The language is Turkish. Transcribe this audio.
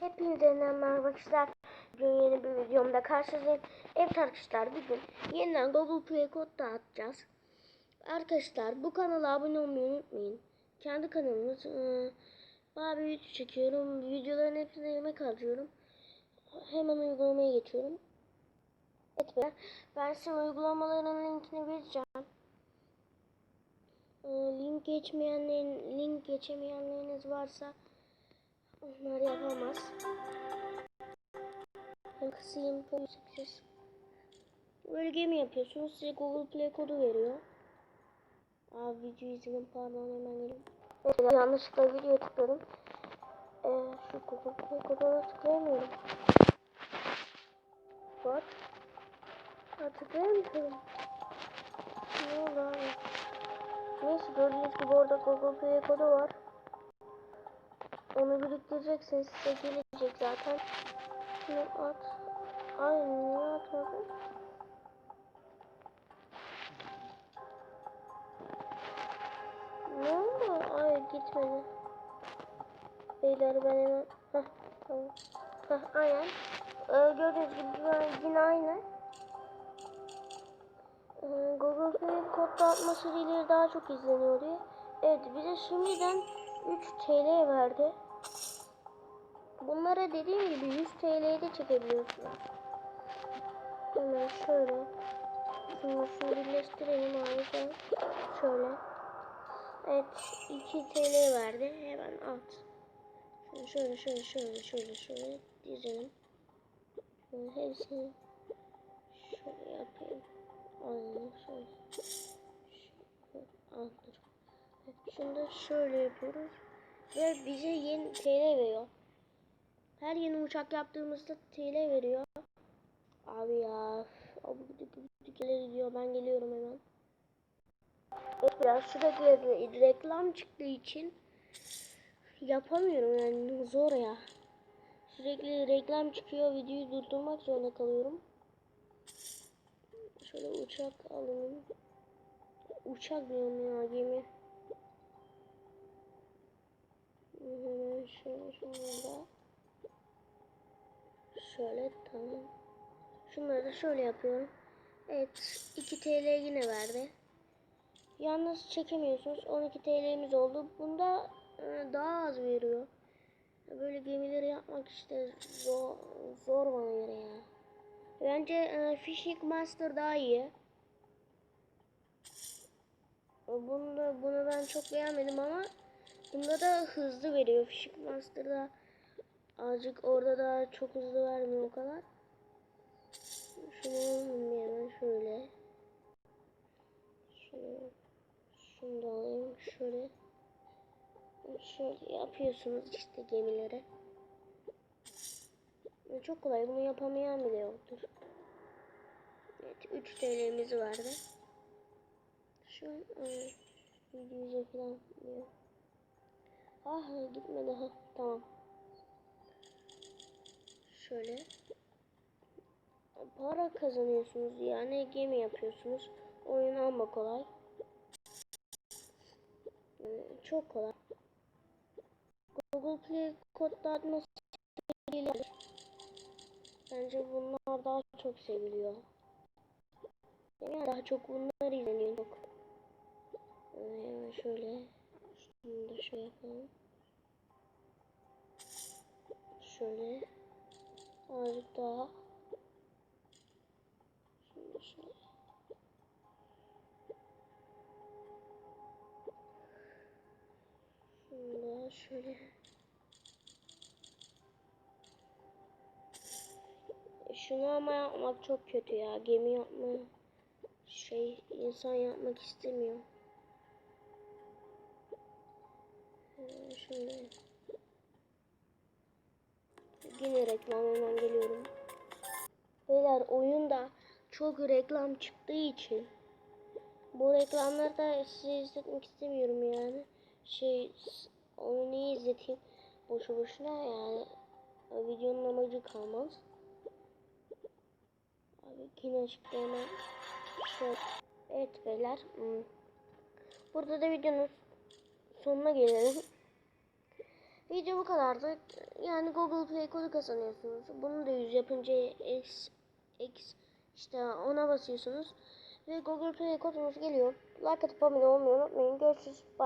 Hepinize merhaba arkadaşlar. Bugün yeni bir videomda karşınızdayım. Evet arkadaşlar bugün yeniden Google Play kod dağıtacağız. Arkadaşlar bu kanala abone olmayı unutmayın. Kendi kanalımız. Ee, bayağı video çekiyorum. Videoların hepsine yemek harcıyorum. Hemen uygulamaya geçiyorum. Evet ben, ben size uygulamaların linkini vereceğim. Ee, link geçmeyenlerin, link geçemeyenleriniz varsa onlar yapamaz. Ben kısayım siz. Böyle gemi yapıyorsunuz. Size Google Play kodu veriyor. Abi video izledim pardon hemen gelin. Mesela yanlışlıkla video tıkladım. Ee, şu Google Play koduna tıklayamıyorum. Bak. Ha, tıklayamıyorum. Ne oldu abi? Neyse gördüğünüz gibi orada Google Play kodu var. Onu biriktireceksiniz. Size gelecek zaten. Şunu at. Ay niye atmadın? Ne oldu? Ay gitmedi. Beyler ben hemen... Heh tamam. Heh aynen. Ee, gördüğünüz gibi ben yine aynı. Ee, Google Play kod dağıtma serileri daha çok izleniyor diye. Evet bize şimdiden 3 TL verdi. Bunlara dediğim gibi 100 TL'ye de çekebiliyorsunuz. Hemen şöyle. Şunu, şunu birleştirelim sen. Şöyle. Evet 2 TL verdi. Hemen at. Şöyle şöyle şöyle şöyle şöyle dizelim. Şöyle hepsini şöyle yapayım. Aynen şöyle. Şöyle. Al dur. Şunu da şöyle yapıyoruz. Ve bize yeni TL veriyor. Her yeni uçak yaptığımızda TL veriyor. Abi ya. Abi gidiyor diyor. Ben geliyorum hemen. Evet biraz sürekli reklam çıktığı için yapamıyorum yani zor ya. Sürekli reklam çıkıyor. Videoyu durdurmak zorunda kalıyorum. Şöyle uçak alalım. Uçak diyorum ya gemi. Hemen şöyle şunları da şöyle tamam. Şunları da şöyle yapıyorum. Evet 2 TL yine verdi. Yalnız çekemiyorsunuz. 12 TL'miz oldu. Bunda e, daha az veriyor. Böyle gemileri yapmak işte zor, zor bana göre ya. Bence e, Fishing Master daha iyi. Bunu, da, bunu ben çok beğenmedim ama Bunda da hızlı veriyor. Fishing Master'da azıcık orada da çok hızlı vermiyor o kadar. Şunu hemen şöyle. Şunu, şunu da alayım. Şöyle. Şöyle yapıyorsunuz işte gemilere. Çok kolay. Bunu yapamayan bile yoktur. Evet 3 TL'miz vardı. Şu an e, 700'e falan diyor. Ah gitmedi ha tamam. Şöyle. Para kazanıyorsunuz yani gemi yapıyorsunuz. Oyun ama kolay. Ee, çok kolay. Google Play kod dağıtması Bence bunlar daha çok seviliyor. Yani daha çok bunlar izleniyor. Çok. Ee, şöyle. Şunu da şöyle yapalım. Şöyle. Azıcık daha. Da şöyle. Şunu şöyle. Şunu ama yapmak çok kötü ya. Gemi yapma şey insan yapmak istemiyor. Şöyle. Yine reklam hemen geliyorum. Beyler oyunda çok reklam çıktığı için bu reklamları da size izletmek istemiyorum yani. Şey onu niye izleteyim? Boşu boşuna yani videonun amacı kalmaz. Abi yine çıktı hemen. Şöyle. Evet beyler. Burada da videonun sonuna gelelim. Video bu kadardı. Yani Google Play kodu kazanıyorsunuz. Bunu da 100 yapınca X, X işte ona basıyorsunuz. Ve Google Play kodunuz geliyor. Like atıp abone olmayı unutmayın. Görüşürüz. Bye.